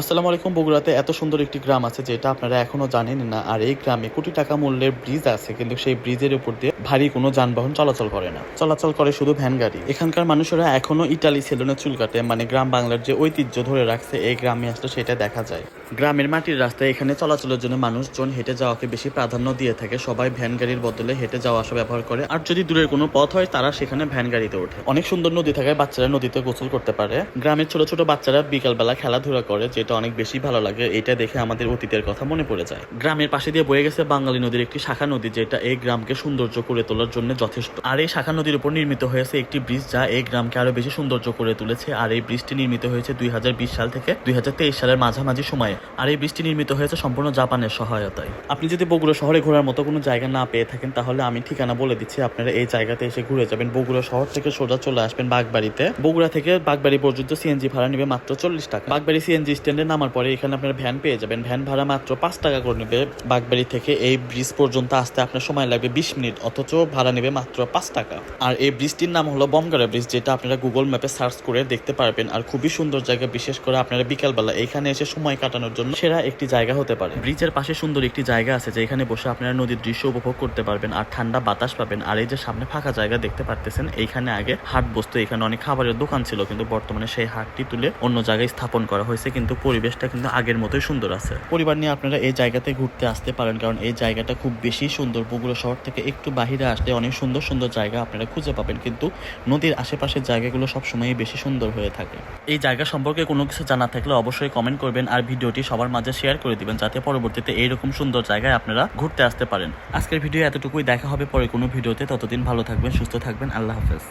আসসালামু আলাইকুম, বগুড়াতে এত সুন্দর একটি গ্রাম আছে যেটা আপনারা এখনও জানেন না। আর এই গ্রামে কোটি টাকা মূল্যের ব্রিজ আছে, কিন্তু সেই ব্রিজের উপর দিয়ে ভারী কোনো যানবাহন চলাচল করে না। চলাচল করে শুধু ভ্যান গাড়ি। এখানকার মানুষেরা এখনও ইটালি সেলুনে চুল কাটে মানে গ্রাম বাংলার যে ঐতিহ্য ধরে রাখছে এই গ্রামে আসলে সেটা দেখা যায়। গ্রামের মাটির রাস্তায় এখানে চলাচলের জন্য মানুষজন হেঁটে যাওয়াকে বেশি প্রাধান্য দিয়ে থাকে। সবাই ভ্যান গাড়ির বদলে হেঁটে যাওয়া আসা ব্যবহার করে। আর যদি দূরের কোনো পথ হয়, তারা সেখানে ভ্যান গাড়িতে ওঠে। অনেক সুন্দর নদী থাকায় বাচ্চারা নদীতে গোসল করতে পারে। গ্রামের ছোট ছোট বাচ্চারা বিকালবেলা খেলাধুলা করে, যেটা অনেক বেশি ভালো লাগে। এটা দেখে আমাদের অতীতের কথা মনে পড়ে যায়। গ্রামের পাশে দিয়ে বয়ে গেছে বাঙালি নদীর একটি শাখা নদী, যেটা এই গ্রামকে সৌন্দর্য করে তোলার জন্য যথেষ্ট। আর এই শাখা নদীর উপর নির্মিত হয়েছে একটি ব্রিজ যা এই গ্রামকে আরও বেশি সৌন্দর্য করে তুলেছে। আর এই ব্রিজটি নির্মিত হয়েছে দুই হাজার বিশ সাল থেকে দুই হাজার তেইশ সালের মাঝামাঝি সময়ে। আর এই ব্রিজটি নির্মিত হয়েছে সম্পূর্ণ জাপানের সহায়তায়। আপনি যদি বগুড়া শহরে ঘোরার মতো কোনো জায়গা না পেয়ে থাকেন, তাহলে আমি ঠিকানা বলে দিচ্ছি। আপনারা এই জায়গাতে এসে ঘুরে যাবেন। বগুড়া শহর থেকে সোজা চলে আসবেন বাগবাড়িতে। বগুড়া থেকে বাগবাড়ি পর্যন্ত সিএনজি ভাড়া নেবে মাত্র চল্লিশ টাকা। বাগবাড়ি সিএনজি স্ট্যান্ডে নামার পরে এখানে আপনার ভ্যান পেয়ে যাবেন। ভ্যান ভাড়া মাত্র পাঁচ টাকা করে নেবে বাগবাড়ি থেকে। এই ব্রিজ পর্যন্ত আসতে আপনার সময় লাগবে বিশ মিনিট, অথচ ভাড়া নেবে মাত্র পাঁচ টাকা। আর এই ব্রিজটির নাম হলো বমগাড়া ব্রিজ, যেটা আপনারা গুগল ম্যাপে সার্চ করে দেখতে পারবেন। আর খুবই সুন্দর জায়গা, বিশেষ করে আপনারা বিকালবেলা এখানে এসে সময় কাটানোর জন্য সেরা একটি জায়গা হতে পারে। ব্রিজের পাশে সুন্দর একটি জায়গা আছে, যেখানে বসে আপনারা নদীর দৃশ্য উপভোগ করতে পারবেন আর ঠান্ডা বাতাস পাবেন। আর এই যে সামনে ফাঁকা জায়গা দেখতে পারতেছেন, এইখানে আগে হাট বসতো, এখানে অনেক খাবারের দোকান ছিল, কিন্তু বর্তমানে সেই হাটটি তুলে অন্য জায়গায় স্থাপন করা হয়েছে, কিন্তু পরিবেশটা কিন্তু আগের মতোই সুন্দর আছে। পরিবার নিয়ে আপনারা এই জায়গাতে ঘুরতে আসতে পারেন, কারণ এই জায়গাটা খুব বেশি সুন্দর। বগুড়া শহর থেকে একটু বাহিরে আসলে অনেক সুন্দর সুন্দর জায়গা আপনারা খুঁজে পাবেন। কিন্তু নদীর আশেপাশের জায়গাগুলো সবসময়ই বেশি সুন্দর হয়ে থাকে। এই জায়গা সম্পর্কে কোনো কিছু জানা থাকলে অবশ্যই কমেন্ট করবেন আর ভিডিওটি সবার মাঝে শেয়ার করে দিবেন, যাতে পরবর্তীতে এইরকম সুন্দর জায়গায় আপনারা ঘুরতে আসতে পারেন। আজকের ভিডিও এতটুকুই। দেখা হবে পরে কোনো ভিডিওতে। ততদিন ভালো থাকবেন, সুস্থ থাকবেন। আল্লাহ হাফেজ।